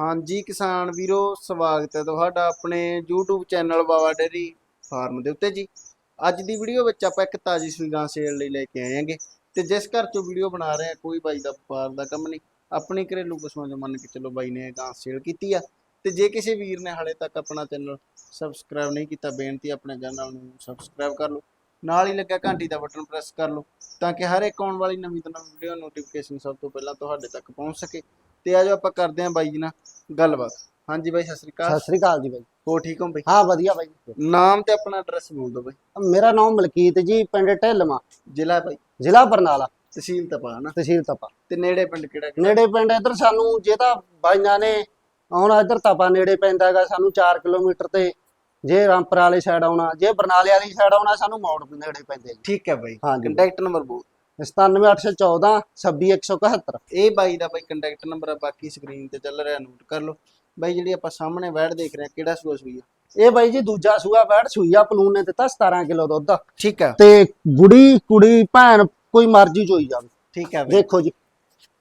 ਹਾਂਜੀ ਕਿਸਾਨ ਵੀਰੋ, ਸਵਾਗਤ ਹੈ ਤੁਹਾਡਾ ਆਪਣੇ YouTube channel Bawa dairy farm ਦੇ ਉੱਤੇ ਜੀ। ਅੱਜ ਦੀ ਵੀਡੀਓ ਵਿੱਚ ਆਪਾਂ ਇੱਕ ਤਾਜੀ ਸੂਈ ਸੇਲ ਲਈ ਲੈ ਕੇ ਆਏ ਹਾਂਗੇ ਤੇ ਜਿਸ ਘਰ ਚੋਂ ਵੀਡੀਓ ਬਣਾ ਰਹੇ ਆ ਕੋਈ ਬਾਈ ਦਾ ਵਪਾਰ ਦਾ ਕੰਮ ਨਹੀਂ। ਆਪਣੀ ਘਰੇਲੂ ਪਸ਼ੂਆਂ ਚੋਂ ਮੰਨ ਕੇ ਚਲੋ ਬਾਈ ਨੇ ਇਹ ਗਾਂ ਸੇਲ ਕੀਤੀ ਆ। ਤੇ ਜੇ ਕਿਸੇ ਵੀਰ ਨੇ ਹਾਲੇ ਤੱਕ ਆਪਣਾ ਚੈਨਲ ਸਬਸਕ੍ਰਾਈਬ ਨਹੀਂ ਕੀਤਾ, ਬੇਨਤੀ ਆਪਣੇ ਚੈਨਲ ਨੂੰ ਸਬਸਕ੍ਰਾਈਬ ਕਰ ਲਓ। ਨਾਲ ਹੀ ਲੱਗਿਆ ਘੰਟੀ ਦਾ ਬਟਨ ਪ੍ਰੈਸ ਕਰ ਲਓ ਤਾਂ ਕਿ ਹਰ ਇੱਕ ਆਉਣ ਵਾਲੀ ਨਵੀਂ ਤੋਂ ਨਵੀਂ ਵੀਡੀਓ ਨੋਟੀਫਿਕੇਸ਼ਨ ਸਭ ਤੋਂ ਪਹਿਲਾਂ ਤੁਹਾਡੇ ਤੱਕ ਪਹੁੰਚ ਸਕੇ। ਤੇ ਆਜੋ ਆਪਾਂ ਕਰਦੇ ਹਾਂ ਬਾਈ ਜੀ ਨਾਲ ਗੱਲਬਾਤ। ਹਾਂਜੀ ਬਾਈ ਸਤਿ ਸ੍ਰੀ ਅਕਾਲ। ਸਤਿ ਸ੍ਰੀ ਅਕਾਲ ਜੀ ਬਾਈ। ਹੋ ਠੀਕ ਹੋ ਬਾਈ? ਹਾਂ ਵਧੀਆ ਬਾਈ। ਨਾਮ ਤੇ ਆਪਣਾ ਐਡਰੈਸ ਬੋਲ ਦਿਓ ਬਾਈ। ਮੇਰਾ ਨਾਮ ਮਲਕੀਤ ਜੀ ਪਿੰਡ ਢਿੱਲਮਾ ਜ਼ਿਲ੍ਹਾ ਬਾਈ? ਜ਼ਿਲ੍ਹਾ ਬਰਨਾਲਾ। ਤਹਿਸੀਲ ਤਪਾ ਨਾ ਤਹਿਸੀਲ ਤਪਾ। ਤੇ ਨੇੜੇ ਪਿੰਡ ਕਿਹੜਾ ਕਿਹੜਾ? ਨੇੜੇ ਪਿੰਡ ਇੱਧਰ ਸਾਨੂੰ ਜੇ ਤਾਂ ਬਾਈਆਂ ਨੇ ਆਉਣਾ ਇੱਧਰ ਤਪਾ ਨੇੜੇ ਪੈਂਦਾ ਹੈਗਾ ਸਾਨੂੰ 4 ਕਿਲੋਮੀਟਰ ਤੇ ਜੇ ਰਾਮਪੁਰ ਵਾਲੀ ਸਾਈਡ ਆਉਣਾ ਜੇ ਬਰਨਾਲੇ ਵਾਲੀ ਸਾਈਡ ਆਉਣਾ ਸਾਨੂੰ ਮੌੜ ਨੇੜੇ ਪੈਂਦੇ ਜੀ ਠੀਕ ਹੈ ਬਾਈ। ਹਾਂਜੀ। ਕੰਟੈਕਟ ਨੰਬਰ ਬੋਲ। 97814 26171 ਇਹ ਬਾਈ ਦਾ ਬਾਈ ਕੰਟੈਕਟ ਨੰਬਰ ਆ ਬਾਕੀ ਸਕਰੀਨ ਤੇ ਚੱਲ ਰਿਹਾ ਨੋਟ ਕਰ ਲਓ। ਬਾਈ ਜਿਹੜੀ ਆਪਾਂ ਸਾਹਮਣੇ ਬੈਠ ਦੇਖ ਰਹੇ ਆ ਕਿਹੜਾ ਸੂਆ ਸੂਈ ਆ? ਇਹ ਬਾਈ ਜੀ ਦੂਜਾ ਸੂਆ ਬੈਠ ਸੂਈਆ ਪਲੂਨ ਨੇ ਦਿੱਤਾ 17 ਕਿਲੋ ਦੁੱਧ। ਠੀਕ ਆ ਤੇ ਗੁੜੀ ਕੁੜੀ ਭੈਣ ਕੋਈ ਮਰਜ਼ੀ ਚੋਈ ਜਾਵੇ। ਠੀਕ ਆ ਬਾਈ। ਦੇਖੋ ਜੀ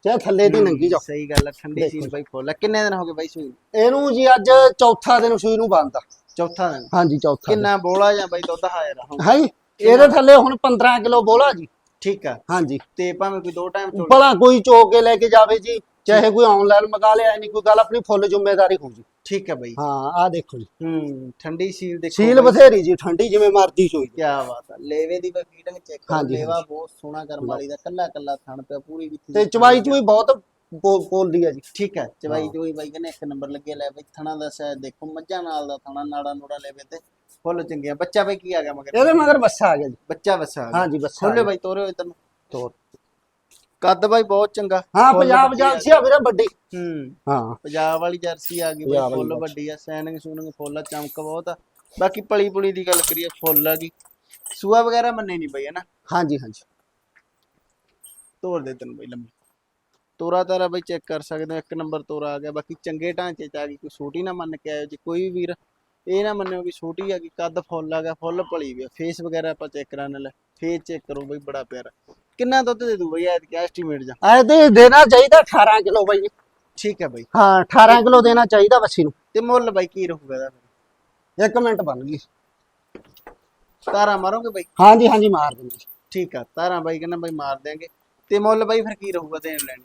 ਚਾਹੇ ਥੱਲੇ ਦੀ ਨੰਗੀ ਜਾਓ। ਸਹੀ ਗੱਲ ਆ ਠੰਡੀ ਦੇਖੋ ਬਾਈ ਫੁੱਲ ਆ। ਕਿੰਨੇ ਦਿਨ ਹੋ ਗਏ ਬਾਈ ਸੂਈ ਨੂੰ? ਇਹਨੂੰ ਜੀ ਅੱਜ ਚੌਥਾ ਦਿਨ ਸੂਈ ਨੂੰ ਬੰਦਾ ਚੌਥਾ ਦਿਨ। ਹਾਂਜੀ ਚੌਥਾ ਦਿਨ। ਕਿੰਨਾ ਬੋਲਾ ਜਾਂ ਬਾਈ ਦੁੱਧ ਹਾਜ਼ਰ ਹੁਣ? ਹੈ ਜੀ ਇਹਦੇ ਥੱਲੇ ਹੁਣ 15 ਕਿਲੋ ਬੋਲਾ ਜੀ। ਠੀਕ ਆ। ਹਾਂਜੀ। ਤੇ ਭਾਵੇਂ ਕੋਈ ਦੋ ਟਾਈਮ ਚੋਲ ਭਲਾ ਕੋਈ ਚੋਕ ਕੇ ਲੈ ਕੇ ਜਾਵੇ ਜੀ ਚਾਹੇ ਕੋਈ ਆਨਲਾਈਨ ਮੰਗਾ ਲਿਆ ਨਹੀਂ ਕੋਈ ਗੱਲ ਆਪਣੀ ਫੁੱਲ ਜ਼ਿੰਮੇਵਾਰੀ ਹੋਊ ਜੀ। ਠੀਕ ਆ ਬਾਈ। ਹਾਂ ਆਹ ਦੇਖੋ ਜੀ। ਹੂੰ ਠੰਡੀ ਸੀਲ ਦੇਖੋ ਸੀਲ ਬਥੇਰੀ ਜੀ ਠੰਡੀ ਜਿਵੇਂ ਮਰਜ਼ੀ ਚੋਈ ਕੀ ਬਾਤ ਆ। ਲੇਵੇ ਦੀ ਫੀਟਿੰਗ ਚੈੱਕ ਕਰੋ ਹਾਂਜੀ, ਲੇਵਾ ਬਹੁਤ ਸੋਹਣਾ ਕਰਮ ਵਾਲੀ ਦਾ ਕੱਲਾ ਕੱਲਾ ਥਣ ਪਿਆ ਪੂਰੀ ਵਿੱਚ ਤੇ ਚਵਾਈ ਚੂਈ ਬਹੁਤ ਬੋਲਦੀ ਆ ਜੀ ਠੀਕ ਹੈ। ਚਵਾਈ ਹਾਂ। ਚੋਈ ਬਾਈ ਕਹਿੰਦੇ ਇੱਕ ਨੰਬਰ ਲੱਗੇ ਲੈ ਬਈ ਥਣਾ ਦਾ ਸ਼ਾਇਦ ਦੇਖੋ ਮੱਝਾਂ ਨਾਲ ਦਾ ਥਣਾ ਨਾੜਾ ਨੂੜਾ ਲੈਵੇ ਤੇ ਫੁੱਲ ਚੰਗੀਆਂ ਬੱਚਾ ਬਈ ਕੀ ਆ ਗਿਆ ਮਗਰ? ਇਹਦੇ ਮਗਰ ਬੱਸਾ ਆ ਗਿਆ ਜੀ। ਬੱਚਾ ਆ ਗਿਆ। ਹਾਂਜੀ ਬੱਸਾ ਆ ਖੋਲੇ ਗਿਆ। ਬਾਈ ਤੋਰੇ ਇਧਰ ਨੂੰ ਤੋਰ। ਕੱਦ ਬਾਈ ਬਹੁਤ ਚੰਗਾ। ਹਾਂ ਫੁੱਲ ਪੰਜਾਬ ਵੱਡੀ ਆ ਵੀਰੇ ਵੱਡੀ। ਹੂੰ। ਹਾਂ। ਪੰਜਾਬ ਵਾਲੀ ਜਰਸੀ ਆ ਗਈ ਬਾਈ ਪੰਜਾਬ ਵਾਲੀ ਫੁੱਲ ਵੱਡੀ ਆ ਸੈਨਿੰਗ ਸੂਨਿੰਗ ਫੁੱਲ ਆ ਚਮਕ ਬਹੁਤ ਆ। ਬਾਕੀ ਪਲੀ ਪੁਲੀ ਦੀ ਗੱਲ ਕਰੀਏ ਫੁੱਲ ਆ ਗਈ। ਸੂਆ ਵਗੈਰਾ ਮੰਨੇ ਨਹੀਂ ਬਈ ਹਨਾ ਹਾਂਜੀ ਹਾਂਜੀ। ਤੋਰ ਦੇ ਤੈਨੂੰ ਬਈ ਲੰਮੀ। ਤੋਰਾ ਤਾਰਾ ਬਈ ਚੈੱਕ ਕਰ ਸਕਦੇ ਹੋ ਇੱਕ ਨੰਬਰ ਤੋਰਾ ਆ ਗਿਆ ਬਾਕੀ ਚੰਗੇ ਢਾਂਚੇ ਚ ਆ ਗਈ ਕੋਈ ਛੋਟੀ ਨਾ ਮੰਨ ਕੇ ਆਇਓ ਜੀ ਕੋਈ ਵੀ ਵੀਰ ਇਹ ਨਾ ਮੰਨਿਓ ਕਿ ਛੋਟੀ ਆ ਗਈ ਕੱਦ ਫੁੱਲ ਆ ਗਿਆ ਫੁੱਲ ਭਲੀ ਵੀ ਫੇਸ ਵਗੈਰਾ ਆਪਾਂ ਚੈੱਕ ਕਰਾਣ ਲੈ ਫੇਸ ਚੈੱਕ ਕਰੋ ਬਈ ਬੜਾ ਪਿਆਰਾ। ਕਿੰਨਾ ਦੁੱਧ ਦੇ ਦੂ ਬਈ ਐਤ ਕੀ ਐਸਟੀਮੇਟ ਜਾ? ਐ ਤੇ ਦੇਣਾ ਚਾਹੀਦਾ 18 ਕਿਲੋ ਬਾਈ। ਠੀਕ ਹੈ ਬਈ। ਹਾਂ 18 ਕਿਲੋ ਦੇਣਾ ਚਾਹੀਦਾ ਬੱਸੀ ਨੂੰ। ਤੇ ਮੁੱਲ ਬਈ ਕੀ ਰਹੂਗਾ ਇਹਦਾ ਫਿਰ? ਇੱਕ ਮਿੰਟ ਬਣ ਗਈ। ਤਾਰਾ ਮਾਰੋਗੇ ਬਈ? ਹਾਂਜੀ ਹਾਂਜੀ ਮਾਰ ਦਿੰਦੇ। ਠੀਕ ਆ ਤਾਰਾ ਬਾਈ ਕਹਿੰਦਾ ਬਈ ਮਾਰ ਦਿਆਂਗੇ। ਤੇ ਮੁੱਲ ਬਈ ਫਿਰ ਕੀ ਰਹੂਗਾ ਦੇਣ ਲੈਣੀ?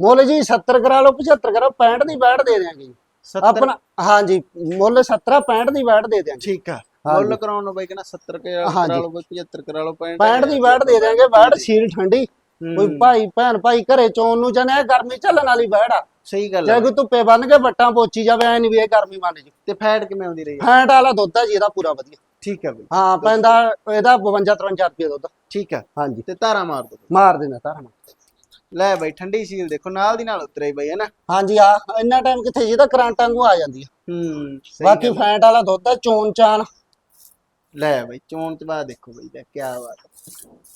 ਮੁੱਲ ਜੀ 70 ਕਰਾ ਲਓ 75 ਕਰਾ 65 ਦੀ ਬੈਠ ਦੇ ਦਿਆਂਗੇ ਜੀ। 70 ਆਪਣਾ ਹਾਂਜੀ ਮੁੱਲ 70 65 ਦੀ ਬੈਠ ਦੇ ਦਿਆਂਗੇ। ਠੀਕ ਆ। ਮੁੱਲ ਕਰਾਉਣ ਨੂੰ ਬਈ ਕਹਿੰਦਾ 70 ਕੇ ਕਰਾ। ਲਓ ਬਈ 75 ਕਰਾ ਲਓ 65 65 ਦੀ ਬੈਠ ਦੇ ਦਿਆਂਗੇ ਬੈਠ ਸੀਲ ਠੰਡੀ। ਹੂੰ, ਕੋਈ ਭਾਈ ਭੈਣ ਭਾਈ ਘਰੇ ਚੋਣ ਨੂੰ ਜਾਣੇ ਗਰਮੀ ਝੱਲਣ ਵਾਲੀ ਬੈਠ ਆ। ਸਹੀ ਗੱਲ ਜੇ ਆ ਕੋਈ ਧੁੱਪੇ ਬੰਨ ਕੇ ਵੱਟਾਂ ਪੋਚੀ ਜਾਵੇ ਐ ਨਹੀਂ ਵੀ ਇਹ ਗਰਮੀ ਮੰਨ ਜੀ ਤੇ ਫੈਟ ਕਿਵੇਂ ਆਉਂਦੀ ਰਹੀ? ਫੈਂਟ ਵਾਲਾ ਦੁੱਧ ਆ ਜੀ ਇਹਦਾ ਪੂਰਾ ਵਧੀਆ। ਠੀਕ ਆ ਬਈ। ਹਾਂ ਪੈਂਦਾ ਇਹਦਾ 52 53 ਰੁਪਏ ਦੁੱਧ। ਠੀਕ ਆ। ਹਾਂਜੀ। ਤੇ ਧਾਰਾ ਮਾਰ ਦੋ ਮਾਰ ਦੇਣਾ ਤਾਰਾ ਲੈ ਬਈ ਠੰਡੀ ਸੀਲ ਦੇਖੋ ਨਾਲ ਦੀ ਨਾਲ ਉਤਰੇ ਬਈ ਹੈਨਾ ਹਾਂਜੀ ਆ ਇੰਨਾ ਟਾਈਮ ਕਿੱਥੇ ਜਿਹਦਾ ਕਰੰਟ ਵਾਂਗੂ ਆ ਜਾਂਦੀ ਆ। ਹੂੰ ਸਹੀ ਬਾਕੀ ਗੱਲ। ਫੈਂਟ ਵਾਲਾ ਦੁੱਧ ਆ ਚੋਣ ਚਾਨ। ਲੈ ਬਈ ਚੋਣ ਚਵਾ ਦੇਖੋ ਬਈ ਲੈ ਕੀ ਬਾਤ।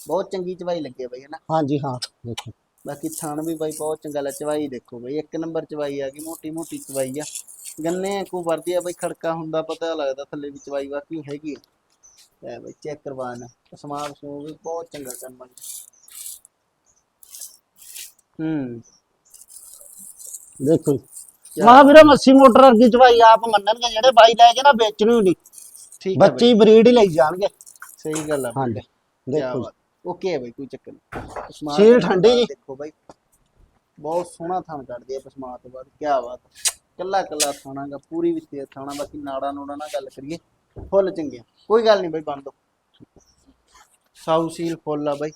ਬਹੁਤ ਚੰਗੀ ਚਵਾਈ ਲੱਗੇ ਬਈ ਹੈਨਾ ਹਾਂਜੀ ਹਾਂ ਦੇਖੋ। ਬਾਕੀ ਥਣ ਵੀ ਬਾਈ ਬਹੁਤ ਚੰਗਾ ਲੈ ਚਵਾਈ ਦੇਖੋ ਬਈ ਇੱਕ ਨੰਬਰ ਚਵਾਈ ਆ ਗਈ ਮੋਟੀ ਮੋਟੀ ਚਵਾਈ ਆ। ਗੰਨੇ ਕੋ ਵਰਦੀ ਆ ਬਈ ਖੜਕਾ ਹੁੰਦਾ ਪਤਾ ਲੱਗਦਾ ਥੱਲੇ ਦੀ ਚਵਾਈ ਬਾਕੀ ਹੈਗੀ ਆ। ਲੈ ਬਈ ਚੈੱਕ ਕਰਵਾਣਾ ਸਮਾਰ ਸਮੂਹ ਵੀ ਬਹੁਤ ਚੰਗਾ ਕੰਮ ਆ ਹੂੰ। ਦੇਖੋ। ਮਾ ਵੀਰੇ ਮੱਸੀ ਮੋਟਰ ਵਰਗੀ ਚਵਾਈ ਆਪ ਮੰਨਣਗੇ ਜਿਹੜੇ ਬਾਈ ਲੈ ਕੇ ਨਾ ਵੇਚਣੀ ਹੁੰਦੀ ਠੀਕ ਆ ਬੱਚੀ ਬਰੀਡ ਹੀ ਲਈ ਜਾਣਗੇ। ਸਹੀ ਗੱਲ ਆ ਬਈ। ਹਾਂਜੀ ਕਿਆ ਦੇਖੋ ਬਾਤ। ਓਕੇ ਹੈ ਬਈ ਕੋਈ ਚੱਕਰ ਨਹੀਂ। ਪਸਮਾ ਸੀਲ ਤੋਂ ਠੰਡੀ ਬਾਅਦ ਜੀ। ਦੇਖੋ ਬਾਈ। ਬਹੁਤ ਸੋਹਣਾ ਥਣ ਕੱਢਦੀ ਹੈ ਪਸਮਾ ਤੋਂ ਬਾਅਦ। ਕੀ ਬਾਤ। ਹੈ। ਕੱਲਾ ਕੱਲਾ ਥਾਣਾਗਾ ਪੂਰੀ ਵਿੱਚ ਤੇ ਥਾਣਾ। ਬਾਕੀ ਨਾੜਾ ਨੂੜਾ ਨਾਲ ਗੱਲ ਕਰੀਏ। ਫੁੱਲ ਚੰਗੇ। ਕੋਈ ਗੱਲ ਨਹੀਂ ਬਾਈ ਬੰਦ ਦੋ। ਸਾਊ ਸੀਲ ਫੁੱਲ ਆ ਬਾਈ।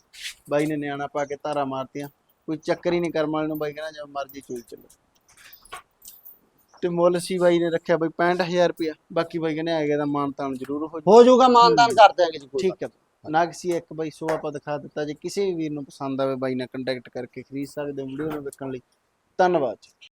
ਬਾਈ ਨੇ ਨਿਆਣਾ ਪਾ ਕੇ ਧਾਰਾ ਮਾਰਤੀਆਂ। ਕੋਈ ਚੱਕਰ ਹੀ ਨਹੀਂ ਕਰਮ ਵਾਲੇ ਨੂੰ ਬਾਈ ਕਹਿੰਦਾ ਜਿਵੇਂ ਮਰਜ਼ੀ ਚੋਈ ਚੱਲੋ। ਤੇ ਮੁੱਲ ਸੀ ਬਾਈ ਨੇ ਰੱਖਿਆ ਬਾਈ 65000 ਰੁਪਇਆ। ਬਾਕੀ ਬਾਈ ਕਹਿੰਦੇ ਆਏਗਾ ਦਾ ਮਾਨ ਤਾਨ ਜ਼ਰੂਰ ਹੋ ਹੋ ਜਾਊਗਾ ਮਾਨਦਾਨ ਕਰ ਦਿਆਂਗੇ ਜੀ ਕੋਈ ਠੀਕ ਹੈ। ਨਾਗਸੀ ਇੱਕ ਬਾਈ ਸੋ ਆਪਾਂ ਦਿਖਾ ਦਿੱਤਾ। ਜੇ ਕਿਸੇ ਵੀ ਵੀਰ ਨੂੰ ਪਸੰਦ ਆਵੇ ਬਾਈ ਨਾਲ ਕੰਟੈਕਟ ਕਰਕੇ ਖਰੀਦ ਸਕਦੇ ਹੋ ਵੀਡੀਓ ਨੂੰ ਵੇਖਣ ਲਈ। ਧੰਨਵਾਦ